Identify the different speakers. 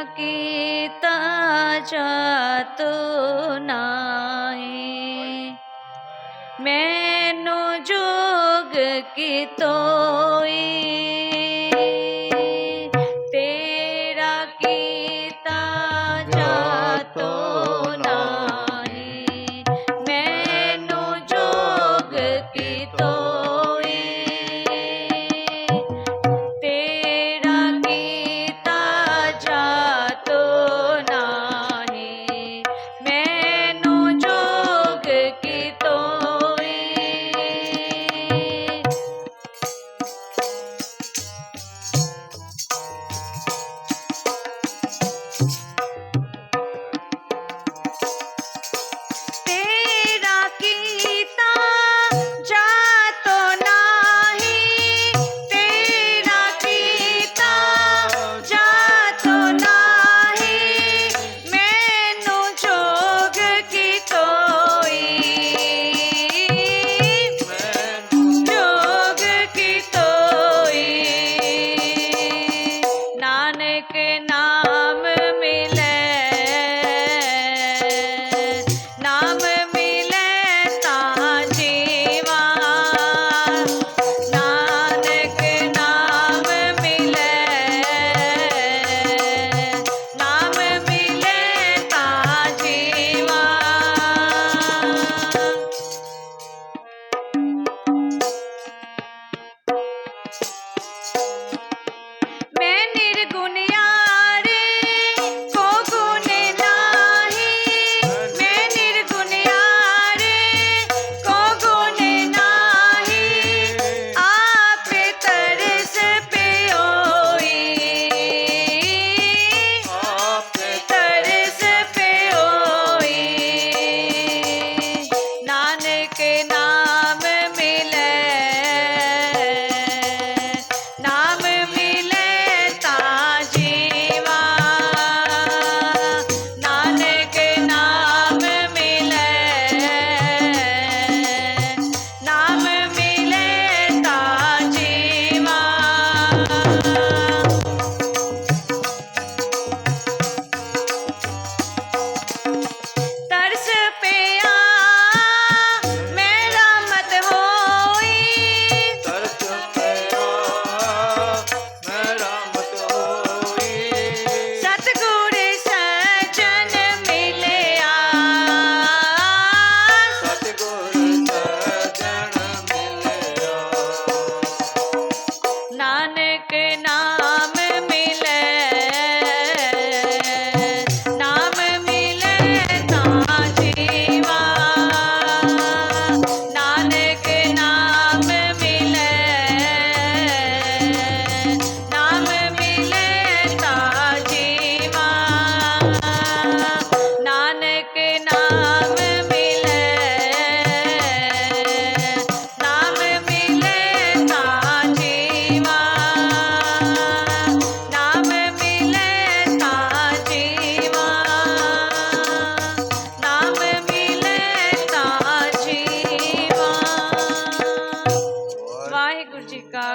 Speaker 1: থাকে তা যাত নাই। मैनो जोग की तोई গুণে